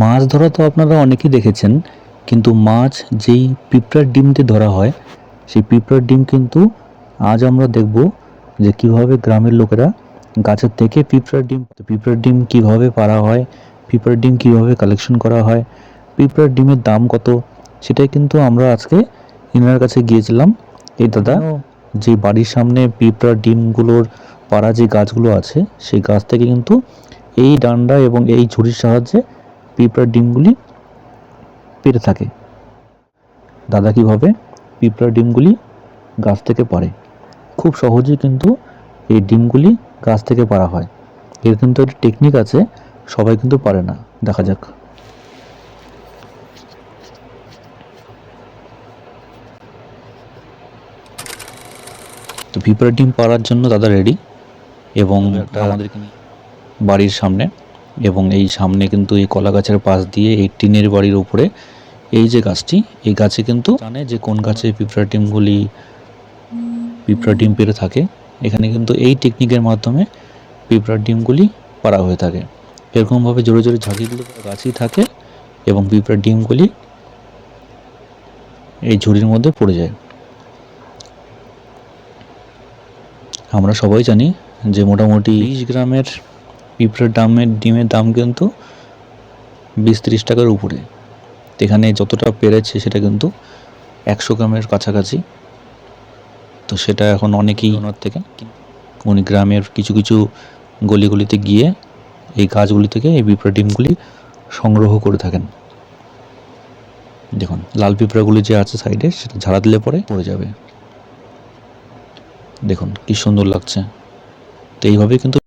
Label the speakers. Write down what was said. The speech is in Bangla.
Speaker 1: মাছ ধরা তো আপনারা অনেকেই দেখেছেন কিন্তু মাছ যেই পিঁপড়ার ডিম দিয়ে ধরা হয় সেই পিঁপড়ার ডিম কিন্তু আজ আমরা দেখব যে কীভাবে গ্রামের লোকেরা গাছের থেকে পিঁপড়ার ডিম পিঁপড়ার ডিম কীভাবে পাড়া হয় পিঁপড়ার ডিম কীভাবে কালেকশন করা হয় পিঁপড়ার ডিমের দাম কত সেটাই কিন্তু আমরা আজকে ইনার কাছে গিয়েছিলাম। এই দাদা যে বাড়ির সামনে পিঁপড়ার ডিমগুলোর পাড়া যে গাছগুলো আছে সেই গাছ থেকে কিন্তু এই ডান্ডা এবং এই ঝুড়ির সাহায্যে পিঁপড়ার ডিমগুলি পেরে থাকে। দাদা কীভাবে পিঁপড়ার ডিমগুলি গাছ থেকে পারে খুব সহজেই কিন্তু এই ডিমগুলি গাছ থেকে পারা হয়। এর কিন্তু একটা টেকনিক আছে সবাই কিন্তু পারে না। দেখা যাক। তো পিঁপড়ার ডিম পাড়ার জন্য দাদা রেডি এবং আমাদের বাড়ির সামনে এবং এই সামনে কিন্তু এই কলা গাছের পাশ দিয়ে এই টিনের বাড়ির উপরে এই যে গাছটি, এই গাছে কিন্তু জানে যে কোন গাছে পিঁপড়ার ডিমগুলি, পিঁপড়া ডিম পেরে থাকে। এখানে কিন্তু এই টেকনিকের মাধ্যমে পিঁপড়ার ডিমগুলি পাড়া হয়ে থাকে। এরকমভাবে জোরে জোরে ঝাঁকিগুলো গাছই থাকে এবং পিঁপড়ার ডিমগুলি এই ঝুড়ির মধ্যে পড়ে যায়। আমরা সবাই জানি যে মোটামুটি বিশ গ্রামের পিঁপড়ের দামের ডিমের দাম কিন্তু বিশ তিরিশ টাকার উপরে। এখানে যতটা পেরেছে সেটা কিন্তু একশো গ্রামের কাছাকাছি। তো সেটা এখন অনেকেই ওনার থেকে উনি গ্রামের কিছু কিছু গলিগুলিতে গিয়ে এই গাছগুলি থেকে এই পিঁপড়া ডিমগুলি সংগ্রহ করে থাকেন। দেখুন লাল পিঁপড়াগুলি যে আছে সাইডে সেটা ঝাড়া দিলে পরে পড়ে যাবে। দেখুন কি সুন্দর লাগছে। তো এইভাবে কিন্তু